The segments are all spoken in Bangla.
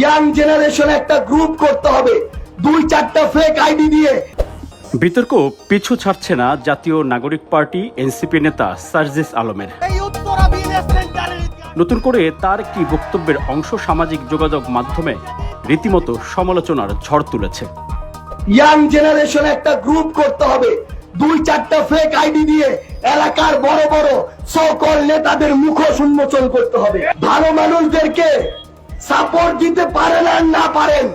ইয়াং জেনারেশন একটা গ্রুপ করতে হবে। দুই চারটা ফেক আইডি দিয়ে। বিতর্ক পিছু ছাড়ছে না জাতীয় নাগরিক পার্টি এনসিপি নেতা সার্জিস আলমের। নতুন করে তার একটি বক্তব্যের অংশ সামাজিক যোগাযোগ মাধ্যমে রীতিমতো সমালোচনার ঝড় তুলেছে। ইয়াং জেনারেশন একটা গ্রুপ করতে হবে। দুই চারটা ফেক আইডি দিয়ে এলাকার বড় বড় সকল নেতাদের মুখোশ উন্মোচন করতে হবে। ভালো মানুষদেরকে সাপোর্ট দিতে পারেন আর না পারেন।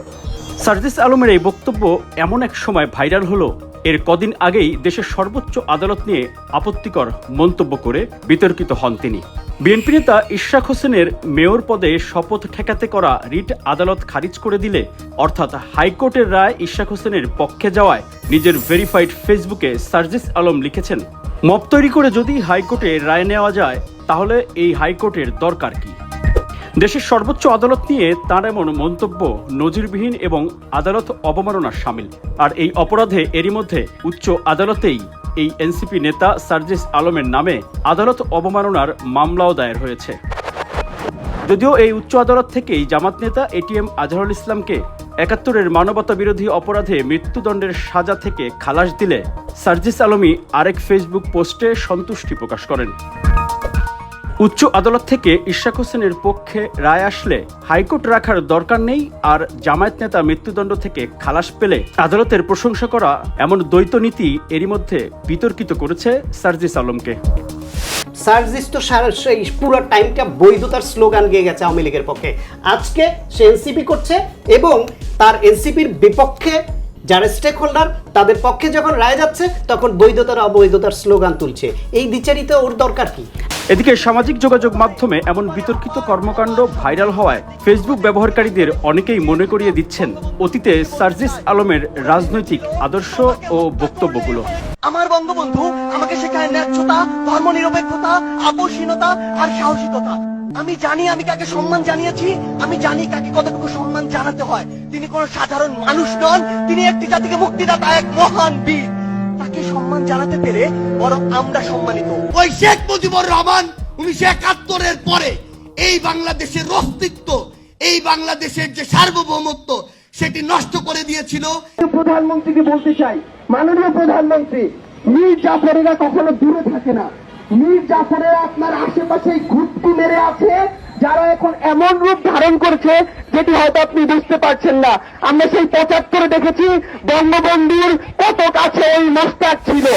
সার্জিস আলমের এই বক্তব্য এমন এক সময় ভাইরাল হলো। এর কদিন আগেই দেশের সর্বোচ্চ আদালত নিয়ে আপত্তিকর মন্তব্য করে বিতর্কিত হন তিনি। বিএনপি নেতা ইশরাক হোসেনের মেয়র পদে শপথ ঠেকাতে করা রিট আদালত খারিজ করে দিলে, অর্থাৎ হাইকোর্টের রায় ইশরাক হোসেনের পক্ষে যাওয়ায় নিজের ভেরিফাইড ফেসবুকে সার্জিস আলম লিখেছেন মপ তৈরি করে যদি হাইকোর্টে রায় নেওয়া যায়, তাহলে এই হাইকোর্টের দরকার কি? দেশের সর্বোচ্চ আদালত নিয়ে তার এমন মন্তব্য নজিরবিহীন এবং আদালত অবমাননার সামিল। আর এই অপরাধে এরই মধ্যে উচ্চ আদালতেই এই এনসিপি নেতা সার্জিস আলমের নামে আদালত অবমাননার মামলাও দায়ের হয়েছে। যদিও এই উচ্চ আদালত থেকেই জামাত নেতা এটিএম আজহারুল ইসলামকে একাত্তরের মানবতা বিরোধী অপরাধে মৃত্যুদণ্ডের সাজা থেকে খালাস দিলে সার্জিস আলমী আরেক ফেসবুক পোস্টে সন্তুষ্টি প্রকাশ করেন। উচ্চ আদালত থেকে ইশাক হোসেনের পক্ষে রায় আসলে হাইকোর্ট রাখার দরকার নেই আর জামায়াত নেতা মৃত্যুদণ্ড থেকে খালাস পেলে আদালতের প্রশংসা করা এমন দ্বৈত নীতি এরই মধ্যে বিতর্কিত করেছে সার্জিস আলমকে। সার্জিস তো সেই পুরো টাইমটা বৈধতার স্লোগান গিয়ে গেছে আওয়ামী লীগের পক্ষে। আজকে সে এনসিপি করছে এবং তার এনসিপির বিপক্ষে যারা স্টেক হোল্ডার তাদের পক্ষে যখন রায় যাচ্ছে, তখন বৈধতার অবৈধতার স্লোগান তুলছে। এই দ্বিচারিতা ওর দরকার কি? এদিকে সামাজিক যোগাযোগ মাধ্যমে এমন বিতর্কিত কর্মকাণ্ড ভাইরাল হওয়ায় ফেসবুক ব্যবহারকারীদের অনেকেই মনে করিয়ে দিচ্ছেন অতীতে সার্জিস আলমের রাজনৈতিক আদর্শ ও বক্তব্যগুলো। আমার বঙ্গবন্ধু, আমাকে শেখায় ন্যায্যতা, ধর্মনিরপেক্ষতা, আপোষহীনতা আর সাহসিকতা। আমি জানি আমি কাকে সম্মান জানিয়েছি, আমি জানি কাকে কতটুকু সম্মান জানাতে হয়। তিনি কোন সাধারণ মানুষ নন, তিনি একটি জাতিকে মুক্তিদাতা, এক মহান বীর। জানাতে পেরে বরং আমরা সম্মানিত। ওই শেখ মুজিবুর রহমান উনিশশো একাত্তরের পরে এই বাংলাদেশের অস্তিত্ব এই বাংলাদেশের যে সার্বভৌমত্ব সেটি নষ্ট করে দিয়েছিল। প্রধানমন্ত্রীকে বলতে চাই মাননীয় প্রধানমন্ত্রী মীর জাফরেরা কখনো দূরে থাকে না। মীর জাফরেরা আপনার আশেপাশে ঘুরতি মেরে আছে যারা এখন এমন রূপ ধারণ করছে যেটি হয়তো আপনি বুঝতে পারছেন না। আমরা সেই পঁচাত্তরে দেখেছি বঙ্গবন্ধুর কত কাছে ওই মোস্তাক ছিল।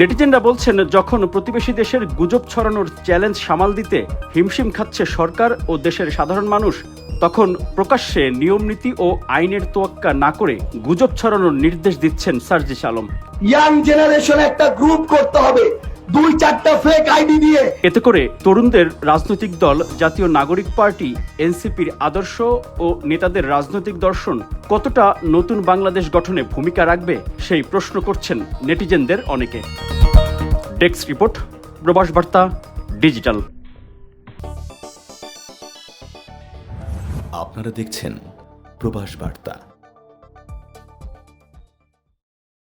নেটিজেনরা বলছেন, যখন প্রতিবেশী দেশের গুজব ছড়ানোর চ্যালেঞ্জ সামাল দিতে হিমশিম খাচ্ছে সরকার ও দেশের সাধারণ মানুষ, তখন প্রকাশ্যে নিয়মনীতি ও আইনের তোয়াক্কা না করে গুজব ছড়ানোর নির্দেশ দিচ্ছেন সার্জিস আলম। ইয়াং জেনারেশন একটা গ্রুপ করতে হবে। দুই চারটা ফেক আইডি দিয়ে। এতে করে তরুণদের রাজনৈতিক দল জাতীয় নাগরিক পার্টি এনসিপির আদর্শ ও নেতাদের রাজনৈতিক দর্শন কতটা নতুন বাংলাদেশ গঠনে ভূমিকা রাখবে সেই প্রশ্ন করছেন নেটিজেনদের অনেকে। ডেস্ক রিপোর্ট প্রবাস বার্তা ডিজিটাল। আপনারা দেখছেন প্রবাস বার্তা।